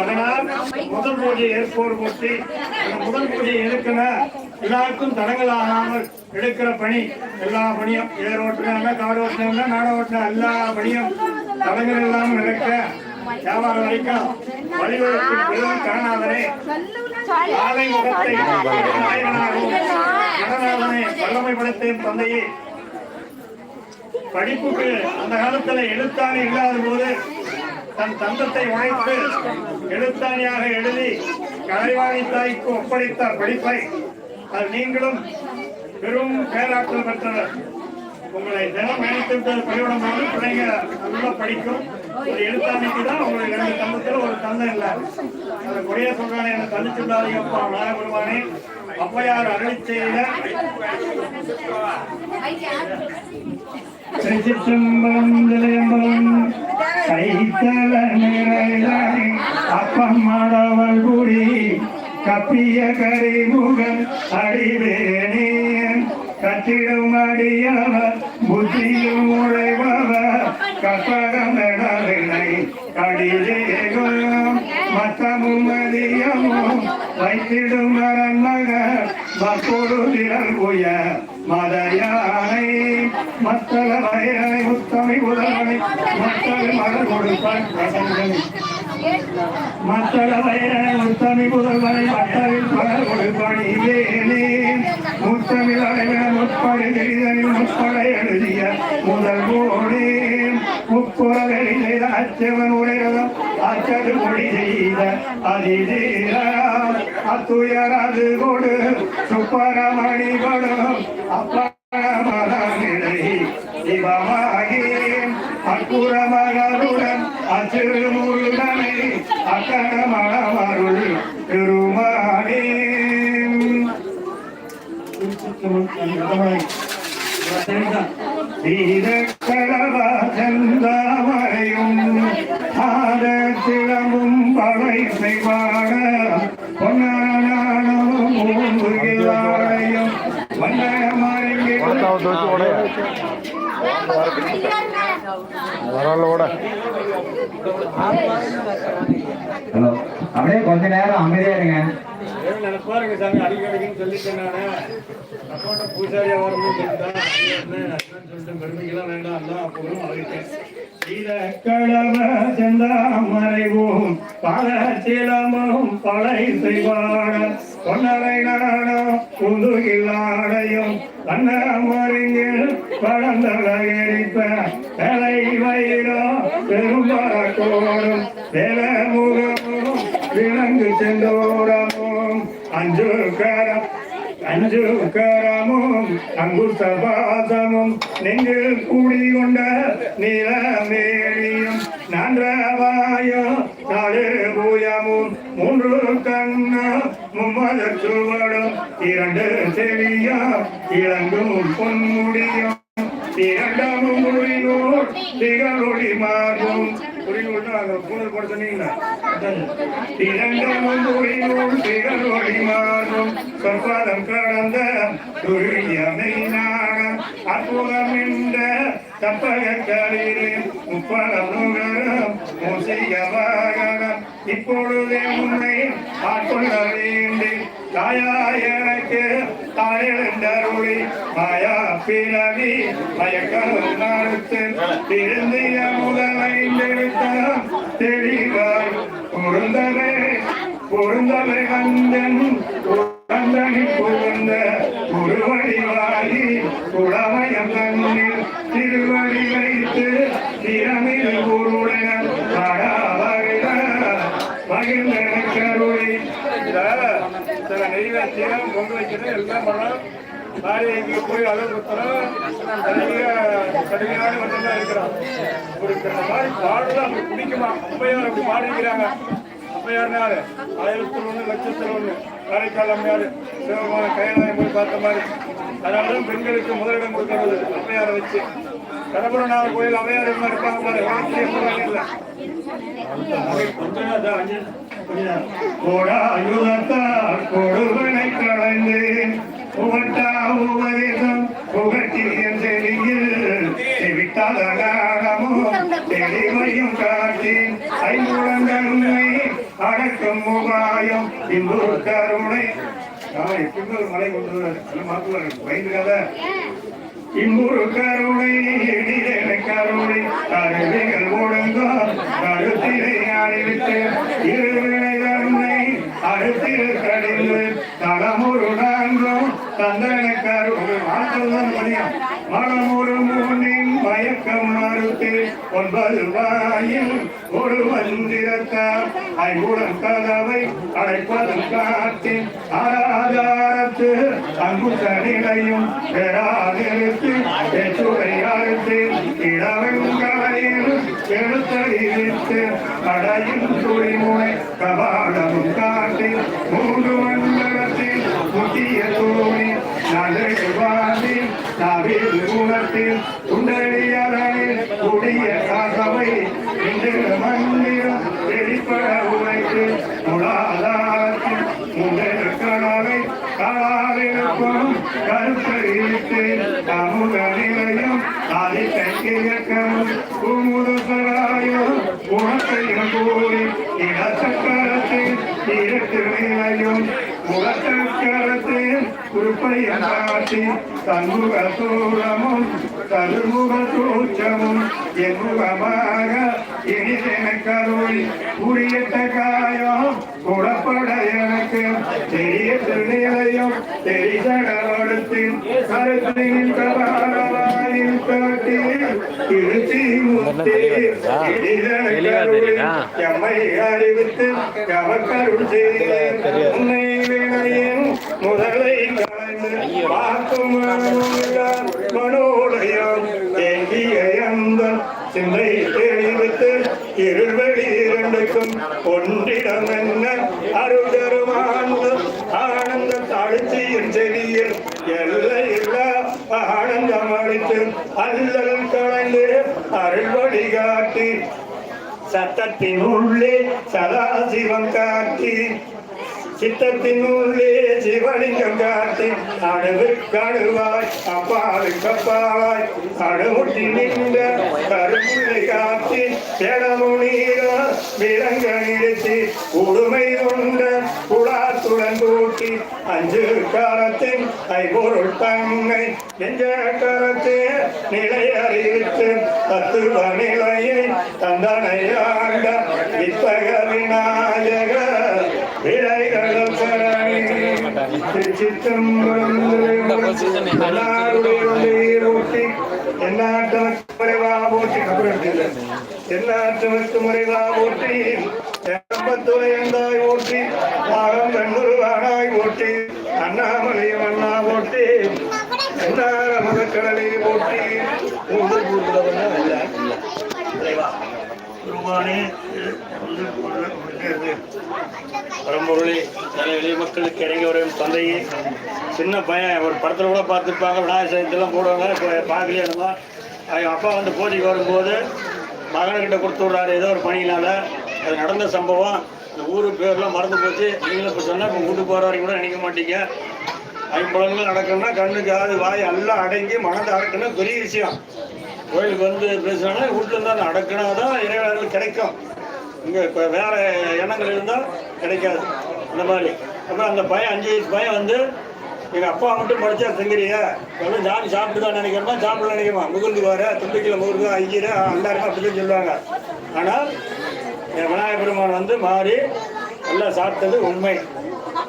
அதனால் முதல் பூஜை ஏற்போர் போட்டி முதல் பூஜை எடுக்கிற எல்லாருக்கும் தடங்கள் ஆகாமல் எடுக்கிற பணி எல்லா பணியும் ஏர் ஓட்டுனா காடு ஓட்டுனா நாட ஓட்டுனா எல்லா பணியும் தடங்கள் இல்லாமல் நடக்க வியாபாரம் வரைக்கும் வழிவகுப்பு பெரும் கரணாதனே ஆலை முகத்தை நாயகனாகவும் வல்லமை படத்தையும் தந்தையே. படிப்புக்கு அந்த காலத்துல எழுத்தாணி இல்லாத போது தன் தந்தத்தை உழைத்து எழுத்தாணியாக எழுதி கலைவாணி தாய்க்கு ஒப்படைத்த படிப்பை. அது நீங்களும் பெரும் பேராற்றல் பெற்றவர். உங்களை தினம் நினைத்து பள்ளிக்கூடம் பிள்ளைங்க நல்லா படிக்கும். ஒரு எழுத்தாணிக்கு தான் உங்களுக்கு ரெண்டு தந்தத்தில் ஒரு தந்தம் இல்லை அந்த குறைய சொல்றானே என்ன தள்ளிச்சுள்ளாதீங்கப்பா நாகபெருமானே அப்பையார் அருளி செய்த திருச்சிற்றம்பலம் நிலையம்பலம் கைத்தல நிறைதானே அப்பம் மாடவள் குடி கப்பிய கரிமுகன் அடிவேணியன் கட்டிடும் அடியவர் புத்தியும் உழைபவர் கற்பகம் கடிதேகும் மத்தமும் மதியமும் வைத்திடும் அரண்மகர் மப்பொழுதிரல் உய மதையானை மத்தள வயலை முத்தமி உதவனை மத்தள மலர் கொடுப்பான் பிரசங்கனை மத்தள வயலை முத்தமி புதல்வனை மத்தளில் மலர் கொடுப்பான் இவேனே. முத்தமிழ் அடைவிட முற்படை தெரிதனில் முற்படை எழுதிய செய்த அச்சவன் உடையதும் அச்சது மொழி செய்த அதிதீரா அத்துயரது கொடு சுப்பரமணி கொடு அப்பரமரநிலை சிவமாகி அக்குற மகளுடன் அச்சிறுமுருகனை அக்கரமணமருள் பெருமானே வீரக்கடவாசந்தாமரையும் படை செய்வாட பொன்னானானும் மூங்குகிலாடையும் வண்ணமருங்கே வரலோட. ஹலோ அப்படியே கொஞ்ச நேரம் அமைதியா இருங்க. நினைப்பாருங்க சாமி அடிக்கடிக்குன்னு சொல்லிட்டேன் நானு அப்போட்ட பூசாரியா வரணும்னு சொல்லிட்டு பெருமைக்கெல்லாம் வேண்டாம் எல்லாம் அப்பவும் கடவ செந்தாமரைவோம் பல சிலமும் பலை செய்வாட பொன்னலை நாடம் புதுகில்லாடையும் கண்ணமறிஞர் பழந்தள எரிப்ப தலை வயிறும் பெரும்பரக்கோடும் முகமும் விலங்கு செந்தோரமும் அஞ்சு கரம் அஞ்சு கரமும் அங்குச பாசமும் நெஞ்சில் கூடிக்கொண்ட நிலமேடியும் நன்றவாயோ நாலு பூயமும் மூன்று கண்ணா மும்மத சுவடும் இரண்டு செவியா இளங்கும் பொன்முடியும் இரண்டாமும் குறிநூல் திகழொளி மாறும். குறிநூல்னா அந்த பூனல் போட சொன்னீங்களா? அதான். இரண்டாமும் திகழொளி மாறும். சொற்பதம் கடந்த துரியமை நாடம் அற்புதம் என்ற தப்பக களிரே முப்பதம் இப்பொழுதே உன்னை ஆட்கொள்ள வேண்டி தாயா எனக்கு தாயெழுந்தருளி மாயா பிறவி மயக்கம் மறுத்து திருந்திய முதலை தெளிவாய் பொருந்தவே பொருந்தவை கந்தன். நெய்வேத்தியம் எல்லாம் பண்ணலாம் பாரி இங்கே போய் அளவு குத்துறோம் நிறைய கடுமையான மட்டும் இருக்கிறான் இருக்கிறோம் ஒரு மாதிரி பாடுதான் அப்படி பிடிக்குமா? அப்பையார் அப்படி பாடிக்கிறாங்க அப்பையார்னாரு ஆயிரத்தில் ஒன்று லட்சத்தில் ஒன்று காரைக்கால் அம்மையார் சிவபெருமான கைலாயம் போய் பார்த்த மாதிரி. அதனால பெண்களுக்கு முதலிடம் கொடுக்கறது அப்பையாரை வச்சு. கடம்புரநாதர் கோயில் அவையார் என்ன இருப்பாங்க பாரு? வாழ்க்கை எப்படிலாம் இல்லை. கோடாயுதத்தார் கொடுவனை களைந்தேன் புகட்டா உபதேசம் புகட்டியன் செவியில். செவித்தாதமும் தெளிவையும் காட்டி ஐம்புலங்கண்ணை அடக்கம் முகாயம் இன்புறு கருணை. நான் ஒரு மலை கொண்டு கருணை இடிதேன கருணை. கருவிகள் ஒழுங்கோ கருத்திரை நான்கும் தந்தன கருணை மாற்றம் தான் முடியும் மயக்கம் மறுத்து ஒன்பது வாயில் ஒரு மந்திரத்தால் ஐங்குடன் கதவை அடைப்பதும் அங்குத்த நிலையும் பெறாதிருத்து எச்சுரை அறுத்து எழுத்தறிவித்து கடையின் துளிமுனை கபா காலிருக்கும் கருத்தறிவித்து நிலையம் அதை கைக்கிழக்கமும் குமுதராயோ குணத்தையும் கூறி இடச்சக்கரத்தில் இரட்டு நிலையும் முகச்சக்கரத்தில் குறிப்பையும் காட்டி தன்முக சூழமும் தருமுக சூச்சமும் என்முகமாக இனிதென உரியத்த காயம் குடப்படைய தெரிய திருநிலையும் தெரிசடத்தில் கருத்தின் கபாலவாயில் காட்டி திருச்சி எம்மை அறிவித்து எவக்கருள் செய்து உன்னை முதலை கலைந்து பார்க்கும் மனோலயம் தேங்கிய அந்த சிந்தை தெளிவித்து இருள்வழி இரண்டுக்கும் ஒன்றிடம் என்ன? அருள்தருமானந்தம் ஆனந்த தாழ்ச்சியின் செடியில் எல்லையில்லா ஆனந்தம் அளித்து அல்லல் கலந்து அருள் வழிகாட்டி சத்தத்தின் உள்ளே சதாசிவம் காட்டி சித்தத்தினுள்ளே சிவலிங்கம் காத்து அணுவுக்கு அணுவாய் அப்பாவுக்கு அப்பாவாய் அணுமுட்டி நின்ற கருமுள்ளை காத்து திடமுனீரா விலங்க நிறுத்தி உடுமை கொண்ட குழாத்துடன் கூட்டி அஞ்சு காலத்தின் ஐபொருள் தங்கை நெஞ்ச காலத்தே நிலை அறிவித்து தத்துவ நிலையை தந்தனையாண்ட வித்தக விநாயக விலைகளும் சரணி திருச்சிற்றம்பரூட்டி எந்நாட்டவர்க்கு முறைவா போட்டி எந்நாட்டவர்க்கு முறைவா போட்டி எம்பத்துறையந்தாய் ஓட்டி ஆகம் கண்ணுருவானாய் ஓட்டி அண்ணாமலையும் அண்ணா ஓட்டி என்னார ஓட்டி ஊர் ஊர்ல குருவானே பரம்பொருளே தலை எளிய மக்களுக்கு இறங்கி வரும் தந்தையே. சின்ன பையன் ஒரு படத்தில் கூட பார்த்துருப்பாங்க விநாயகர் சதுர்த்திலாம் போடுவாங்க இப்போ பார்க்கலையே நம்ம? அவங்க அப்பா வந்து பூஜைக்கு வரும்போது மகன்கிட்ட கொடுத்து விட்றாரு ஏதோ ஒரு பணியினால. அது நடந்த சம்பவம் இந்த ஊர் பேர்லாம் மறந்து போச்சு. நீங்களும் இப்போ சொன்னால் இப்போ வீட்டுக்கு போகிற வரைக்கும் கூட நினைக்க மாட்டீங்க. ஐம்பலன்கள் நடக்கணும்னா கண்ணு காது வாய் எல்லாம் அடங்கி மனதை அடக்கணும் பெரிய விஷயம். கோயிலுக்கு வந்து பேசுனாங்கன்னா வீட்டில் தான் அடக்கினா தான் இறைவனர்கள் கிடைக்கும். இங்கே இப்போ வேற எண்ணங்கள் இருந்தால் கிடைக்காது. அந்த மாதிரி. அப்புறம் அந்த பையன் அஞ்சு வயசு பையன் வந்து எங்கள் அப்பா மட்டும் படித்தா திங்கிறிய? எல்லாம் ஜாமி சாப்பிட்டு தான் நினைக்கிறோமா சாப்பிட நினைக்கிறமா முகுந்து வர தும்பிக்கையில் முகுந்து ஐயர் எல்லாருமே அப்படிதான் சொல்லுவாங்க. ஆனால் என் விநாயகர் பெருமான் வந்து மாறி எல்லாம் சாப்பிட்டது உண்மை.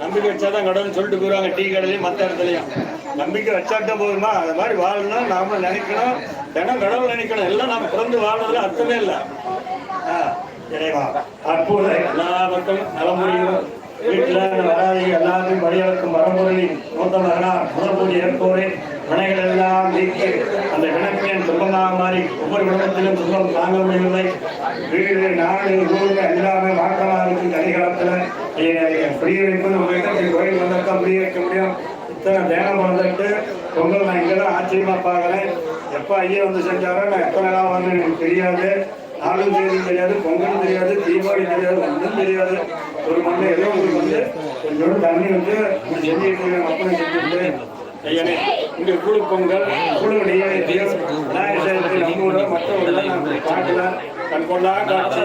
நம்பிக்கை வச்சாதான் கடவுள்னு சொல்லிட்டு போயிருவாங்க டீ கடையிலையும் மற்ற இடத்துலையும். நம்பிக்கை வச்சாட்ட போதுமா? அது மாதிரி வாழணும் நாம நினைக்கணும். தினம் கடவுள் நினைக்கணும். எல்லாம் நாம பிறந்து வாழ்றதுல அர்த்தமே இல்லை. ஆ, இறைவா அற்புத எல்லா மக்களும் நலமுறையும். வீட்டில் வராதி எல்லாத்தையும் வழியளக்கும் வரமுறையில் மூத்த மகனா முதற்பூஜை ஏற்போரே. வினைகள் எல்லாம் நீக்கி அந்த வினப்பின் துன்பமாக மாறி ஒவ்வொரு குடும்பத்திலும் துன்பம் தாங்க முடியவில்லை. வீடு நாடு ஊர் எல்லாமே மாற்றமாக இருக்கு. கலிகாலத்தில் புரிய வைப்பது உங்களுக்கு கோயில் வந்தால் புரிய வைக்க முடியும். இத்தனை தேனம் வந்துட்டு பொங்கல் நான் இங்கெல்லாம் ஆச்சரியமா பார்க்குறேன். எப்போ ஐயா வந்து செஞ்சாரோ நான் எத்தனை நாள் வந்து எனக்கு தெரியாது. நாளும் தேதி தெரியாது பொங்கலும் தெரியாது தீபாவளி தெரியாது ஒன்றும் தெரியாது. ஒரு மண்ணு ஏதோ உங்களுக்கு வந்து கொஞ்சோடு தண்ணி வந்து இப்படி செஞ்சுட்டு அப்பனை செஞ்சுட்டு ஐயனே இங்க குழு பொங்கல் குழு நெய்வேத்தியம் விநாயகர் சதுர்த்தி நம்ம ஊர்ல மற்ற ஊர்ல நம்ம பார்க்கல கண்கொண்டா காட்சி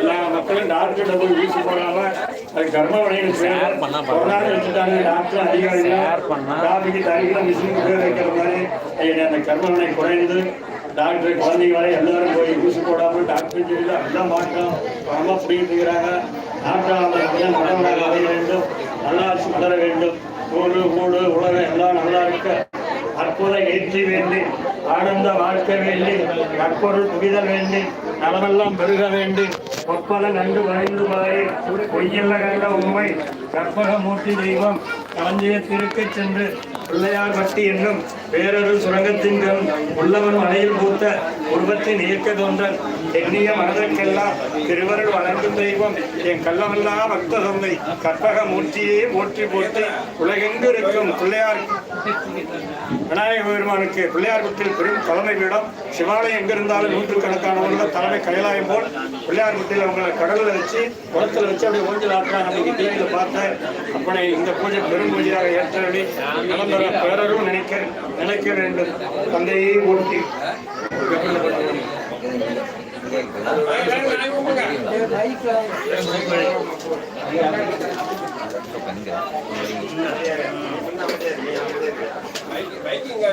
எல்லா மக்களும் டாக்டர்கிட்ட போய் வீசி போடாம அது நாள் வச்சுட்டாங்க டாக்டர் அதிகாரிகள் காபிக்கு தரிக்கிற மிஷினுக்கு பேர் வைக்கிற மாதிரி. ஐயனே அந்த கர்மவனை குறைந்து டாக்டர் குழந்தைங்க வரை எல்லாரும் போய் ஊசி போடாம டாக்டர் சொல்லி எல்லாம் மாற்றம். பணமா பிடிக்கிட்டு இருக்கிறாங்க நாட்டாளர்கள் மனவராக அடைய வேண்டும். நல்லாட்சி வளர வேண்டும். கூடு கூடு உலகம் எல்லாம் நல்லா இருக்க. அற்புத ஏற்றி வேண்டி ஆனந்த வாழ்க்கை வேண்டி நற்பொருள் புரிதல் வேண்டி நலமெல்லாம் பெருக வேண்டி ஒப்பல நண்டு வரைந்து வாய் பொய்யல்ல கண்ட உண்மை கற்பக மூர்த்தி தெய்வம் களஞ்சியத்திற்கு சென்று பிள்ளையார் பட்டி என்னும் வேறொரு சுரங்கத்தின் உள்ளவன் மலையில் பூத்த உருவத்தின் இயக்கதோன்றல் எண்ணிய மனதிற்கெல்லாம் திருவருள் வளர்ந்து தெய்வம். என் கள்ளமெல்லாம் பக்த சொந்தை கற்பக மூர்த்தியே போற்றி போற்றி உலகெங்கு இருக்கும் பிள்ளையார் விநாயக பெருமானுக்கு பிள்ளையார்குட்டில் பெரும் தலைமை பீடம். சிவாலயம் எங்கிருந்தாலும் நூற்றுக்கணக்கானவர்கள் தலைமை கைலாயம் போல் பிள்ளையார்பட்டியில் அவங்களை கடலில் வச்சு குளத்தில் வச்சு அப்படியே ஊஞ்சல் ஆட்டுறாங்க. அன்னைக்கு டிவியில் பார்த்தேன் அப்பனை இந்த பூஜை பெரும் பூஜையாக ஏற்றபடி நடந்த பேரரும் நினைக்க நினைக்க வேண்டும். தந்தையை ஊட்டி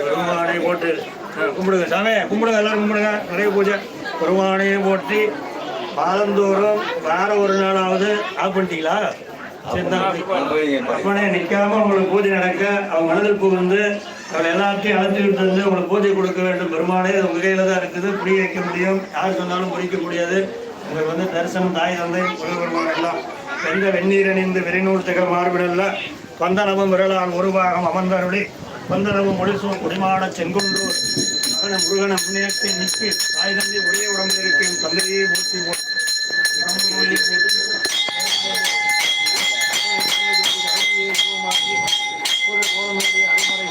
பெருமானை போட்டு கும்பிடுங்க. சாமி கும்பிடுங்க எல்லாரும் கும்பிடுங்க. நிறைய பூஜை. பெருமானையை போற்றி மாதந்தோறும் வார ஒரு நாளாவது ஆஃப் பண்ணிட்டீங்களா. அப்பனே நிற்காம உங்களுக்கு பூஜை நடக்க அவங்க மனதில் புகுந்து அவள் எல்லாத்தையும் அழைத்துக்கிட்டு இருந்து உங்களுக்கு பூஜை கொடுக்க வேண்டும். பெருமானே உங்கள் கையில் தான் இருக்குது. புரிய வைக்க முடியும். யார் சொன்னாலும் புரிக்க முடியாது உங்களுக்கு வந்து தரிசனம் தாய் தந்தை உலகம் எல்லாம். எந்த வெந்நீரணிந்து விரைநூல் திகழ் மார்பிடல்ல? வந்தனமும் விரலான் உருவாகம் அமர்ந்தருளி. வந்தனமும் ஒளிசும் குடிமான செங்குன்றூர். மகன முருகன முன்னேற்றி நிற்கி தாய் தந்தை ஒரே உடம்பு இருக்கும் தந்தையே பூசி அருமறை